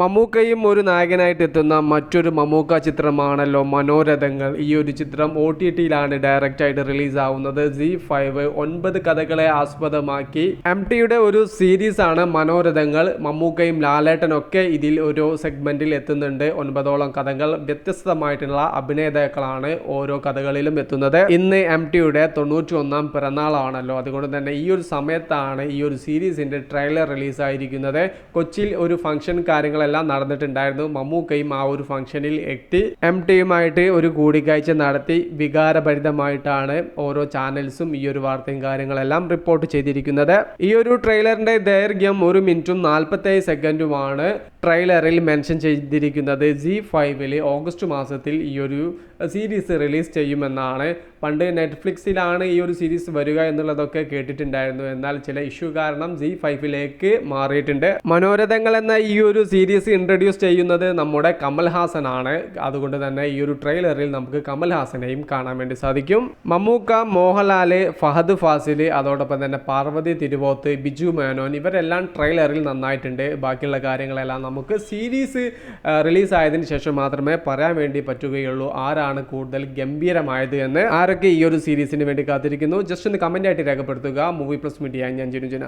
മമ്മൂക്കയും ഒരു നായകനായിട്ട് എത്തുന്ന മറ്റൊരു മമ്മൂക്ക ചിത്രമാണല്ലോ മനോരഥങ്ങൾ. ഈ ഒരു ചിത്രം ഒ ടി ടിയിലാണ് ഡയറക്റ്റായിട്ട് റിലീസാവുന്നത് സി ഫൈവ് ഒൻപത് കഥകളെ ആസ്പദമാക്കി. എം ടിയുടെ ഒരു സീരീസ് ആണ് മനോരഥങ്ങൾ. മമ്മൂക്കയും ലാലേട്ടനൊക്കെ ഇതിൽ ഒരു സെഗ്മെന്റിൽ എത്തുന്നുണ്ട്. ഒൻപതോളം കഥകൾ വ്യത്യസ്തമായിട്ടുള്ള അഭിനേതാക്കളാണ് ഓരോ കഥകളിലും എത്തുന്നത്. ഇന്ന് എം ടിയുടെ തൊണ്ണൂറ്റി ഒന്നാം പിറന്നാളാണല്ലോ. അതുകൊണ്ട് തന്നെ ഈ ഒരു സമയത്താണ് ഈ ഒരു സീരീസിന്റെ ട്രെയിലർ റിലീസായിരിക്കുന്നത് കൊച്ചിയിൽ ഒരു ഫംഗ്ഷൻ കാര്യങ്ങളെല്ലാം നടന്നിട്ടുണ്ടായിരുന്നു. മമ്മൂക്കയും ആ ഒരു ഫംഗ്ഷനിൽ എത്തി എം ടിയുമായിട്ട് ഒരു കൂടിക്കാഴ്ച നടത്തി. വികാരഭരിതമായിട്ടാണ് ഓരോ ചാനൽസും ഈ ഒരു വാർത്തയും കാര്യങ്ങളെല്ലാം റിപ്പോർട്ട് ചെയ്തിരിക്കുന്നത്. ഈ ഒരു ട്രെയിലറിന്റെ ദൈർഘ്യം ഒരു മിനിറ്റും നാൽപ്പത്തേഴ് സെക്കൻഡുമാണ് ട്രെയിലറിൽ മെൻഷൻ ചെയ്തിരിക്കുന്നത് ജി ഫൈവിൽ ഓഗസ്റ്റ് മാസത്തിൽ ഈ ഒരു സീരീസ് റിലീസ് ചെയ്യുമെന്നാണ്. പണ്ട് നെറ്റ്ഫ്ലിക്സിലാണ് ഈ ഒരു സീരീസ് വരിക എന്നുള്ളതൊക്കെ കേട്ടിട്ടുണ്ടായിരുന്നു. എന്നാൽ ചില ഇഷ്യൂ കാരണം ജി ഫൈവിലേക്ക് മാറിയിട്ടുണ്ട്. മനോരഥങ്ങൾ എന്ന ഈ ഒരു സീരീസ് ഇൻട്രൊഡ്യൂസ് ചെയ്യുന്നത് നമ്മുടെ കമൽ ആണ്. അതുകൊണ്ട് തന്നെ ഈ ഒരു ട്രെയിലറിൽ നമുക്ക് കമൽ ഹാസനെയും കാണാൻ വേണ്ടി സാധിക്കും. മമ്മൂക്ക മോഹൻലാൽ ഫഹദ് ഫാസിൽ അതോടൊപ്പം തന്നെ പാർവതി തിരുവോത്ത് ബിജു മേനോൻ ഇവരെല്ലാം ട്രെയിലറിൽ നന്നായിട്ടുണ്ട്. ബാക്കിയുള്ള കാര്യങ്ങളെല്ലാം നമുക്ക് സീരീസ് റിലീസായതിനു ശേഷം മാത്രമേ പറയാൻ വേണ്ടി പറ്റുകയുള്ളൂ ആരാണ് കൂടുതൽ ഗംഭീരമായത് എന്ന്. ആരൊക്കെ ഈ ഒരു സീരീസിന് വേണ്ടി കാത്തിരിക്കുന്നു? ജസ്റ്റ് ഒന്ന് കമന്റ് ആയിട്ട് രേഖപ്പെടുത്തുക. മൂവി പ്ലസ് മീഡിയ ഞാൻ ജിനു ജന